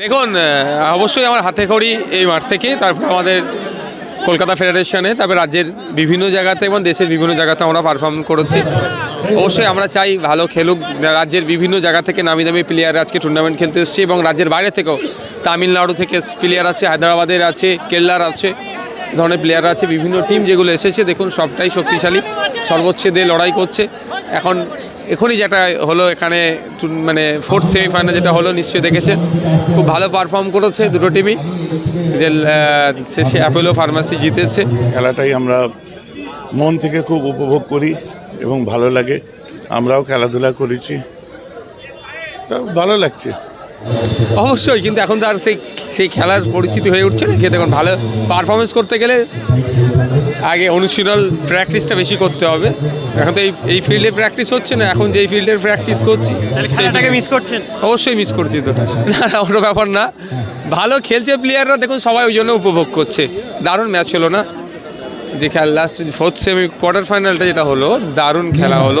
দেখুন অবশ্যই আমার হাতে খড়ি এই মাঠ থেকে, তারপর আমাদের কলকাতা ফেডারেশনে তারপর রাজ্যের বিভিন্ন জায়গাতে এবং দেশের বিভিন্ন জায়গাতে আমরা পারফর্ম করেছি। অবশ্যই আমরা চাই ভালো খেলুক, রাজ্যের বিভিন্ন জায়গা থেকে নামি দামি প্লেয়ার আজকে টুর্নামেন্ট খেলতে এসছে এবং রাজ্যের বাইরে থেকেও তামিলনাড়ু থেকে প্লেয়ার আছে, হায়দ্রাবাদের আছে, কেরলার আছে ধরনের প্লেয়ার আছে, বিভিন্ন টিম যেগুলো এসেছে, দেখুন সবটাই শক্তিশালী। সর্বোচ্চ দিয়ে লড়াই করছে। এখন এখনই যেটা হলো এখানে মানে ফোর্থ সেমিফাইনাল যেটা হলো নিশ্চয়ই দেখেছেন খুব ভালো পারফর্ম করেছে দুটো টিমই যে শেষে অ্যাপোলো ফার্মাসি জিতেছে। খেলাটাই আমরা মন থেকে খুব উপভোগ করি এবং ভালো লাগে। আমরাও খেলাধুলা করেছি। তা ভালো লাগছে। অবশ্যই কিন্তু এখন তো আর সেই সেই খেলার পরিস্থিতি হয়ে উঠছে না। দেখুন ভালো পারফরমেন্স করতে গেলে আগে অনুশীলন প্র্যাকটিসটা বেশি করতে হবে। এখন তো এই এই ফিল্ডে প্র্যাকটিস হচ্ছে না এখন যেই ফিল্ডের প্র্যাকটিস করছি মিস করছেন? অবশ্যই মিস করছি তো। না না ওটা ব্যাপার না। ভালো খেলছে প্লেয়াররা দেখুন সবাই ওই জন্য উপভোগ করছে। দারুণ ম্যাচ হলো না? যে খেলা লাস্ট ফোর্থ সেমি কোয়ার্টার ফাইনালটা যেটা হলো দারুণ খেলা হলো।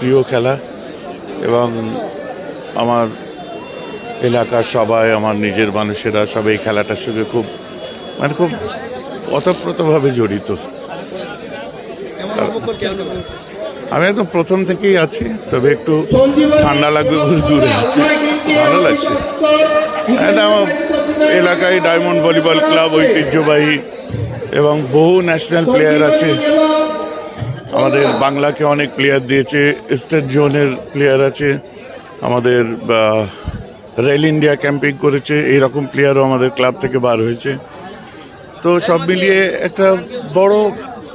প্রিয় খেলা এবং আমার এলাকার সবাই, আমার নিজের মানুষেরা সবাই খেলাটার সঙ্গে খুব মানে খুব অতপ্রতভাবে জড়িত। আমি একদম প্রথম থেকেই আছি, তবে একটু ঠান্ডা লাগবে বলে দূরে আছি। ভালো লাগছে। আমার এলাকায় ডায়মন্ড ভলিবল ক্লাব ঐতিহ্যবাহী এবং বহু ন্যাশনাল প্লেয়ার আছে। আমাদের বাংলাকে অনেক প্লেয়ার দিয়েছে স্টেট জোনের প্লেয়ার আছে। আমাদের রেল ইন্ডিয়া ক্যাম্পিং করেছে, এইরকম প্লেয়ারও আমাদের ক্লাব থেকে বার হয়েছে। তো সব মিলিয়ে একটা বড়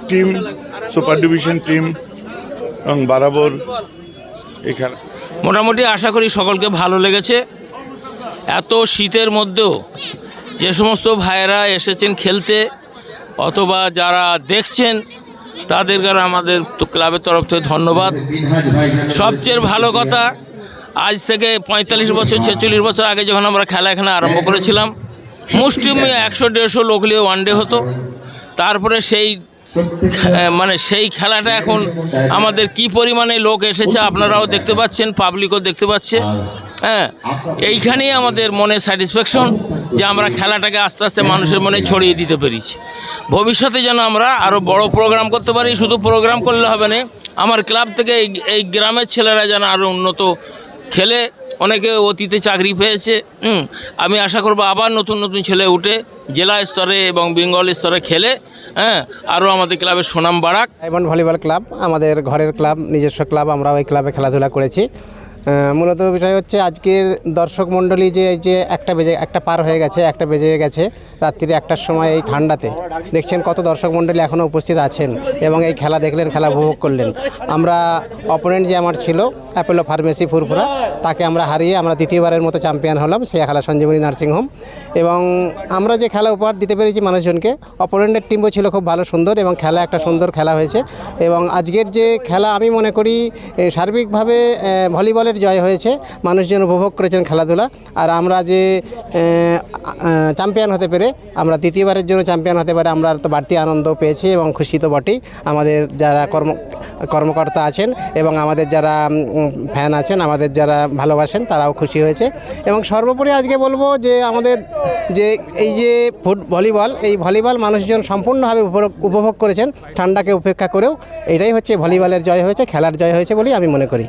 টিম সুপার ডিভিশন টিম এবং বারাবর এখানে। মোটামুটি আশা করি সকলকে ভালো লেগেছে। এত শীতের মধ্যেও যে সমস্ত ভাইয়েরা এসেছেন খেলতে, অথবা যারা দেখছেন, তাদেরকে আমাদের ক্লাবের তরফ থেকে ধন্যবাদ। সবচেয়ে ভালো কথা আজ থেকে পঁয়তাল্লিশ বছর, ছেচল্লিশ বছর আগে যখন আমরা খেলা এখানে আরম্ভ করেছিলাম মুষ্টিমে একশো দেড়শো লোক নিয়ে ওয়ানডে হতো। তারপরে সেই মানে সেই খেলাটা এখন আমাদের কি পরিমাণে লোক এসেছে আপনারাও দেখতে পাচ্ছেন পাবলিকও দেখতে পাচ্ছে। হ্যাঁ এইখানেই আমাদের মনে স্যাটিসফ্যাকশন যে আমরা খেলাটাকে আস্তে আস্তে মানুষের মনে ছড়িয়ে দিতে পেরেছি। ভবিষ্যতে যেন আমরা আরও বড় প্রোগ্রাম করতে পারি, শুধু প্রোগ্রাম করলে হবে না, আমার ক্লাব থেকে এই এই গ্রামের ছেলেরা যেন আরও উন্নত খেলে অনেকে অতীতে চাকরি পেয়েছে আমি আশা করব আবার নতুন নতুন ছেলে উঠে জেলা স্তরে এবং বেঙ্গল স্তরে খেলে হ্যাঁ আরও আমাদের ক্লাবের সুনাম বাড়াক। ডায়মন্ড ভলিবল ক্লাব, আমাদের ঘরের ক্লাব, নিজস্ব ক্লাব আমরা ওই ক্লাবে খেলাধুলা করেছি। মূলত বিষয় হচ্ছে আজকের দর্শক মণ্ডলী যে এই যে একটা বেজে একটা পার হয়ে গেছে একটা বেজে গেছে রাত্রিরে একটার সময় এই ঠান্ডাতে। দেখছেন কত দর্শক মণ্ডলী এখনও উপস্থিত আছেন এবং এই খেলা দেখলেন খেলা উপভোগ করলেন। আমরা অপোনেন্ট যে আমার ছিল অ্যাপোলো ফার্মেসি ফুরফুরা তাকে আমরা হারিয়ে আমরা দ্বিতীয়বারের মতো চ্যাম্পিয়ন হলাম সে খেলা সঞ্জীবনী নার্সিংহোম এবং আমরা যে খেলা উপহার দিতে পেরেছি মানুষজনকে অপোনেন্টের টিমও ছিল খুব ভালো সুন্দর এবং খেলা একটা সুন্দর খেলা হয়েছে। এবং আজকের যে খেলা আমি মনে করি সার্বিকভাবে এ, ভলিবলের জয় হয়েছে, মানুষজন উপভোগ করেছেন খেলাধুলা। আর আমরা যে চ্যাম্পিয়ন হতে পেরে, আমরা দ্বিতীয়বারের জন্য চ্যাম্পিয়ন হতে পারে আমরা তো বাড়তি আনন্দ পেয়েছি এবং খুশি তো বটেই। আমাদের যারা কর্ম, কর্মকর্তা আছেন এবং আমাদের যারা ফ্যান আছেন, আমাদের যারা ভালোবাসেন, তারাও খুশি হয়েছে। এবং সর্বোপরি আজকে বলব যে, আমাদের যে, এই যে ফুট, ভলিবল, এই ভলিবল মানুষজন সম্পূর্ণভাবে উপভোগ করেছেন। ঠান্ডাকে উপেক্ষা করেও এটাই হচ্ছে ভলিবলের জয় হয়েছে, খেলার জয় হয়েছে বলেই আমি মনে করি।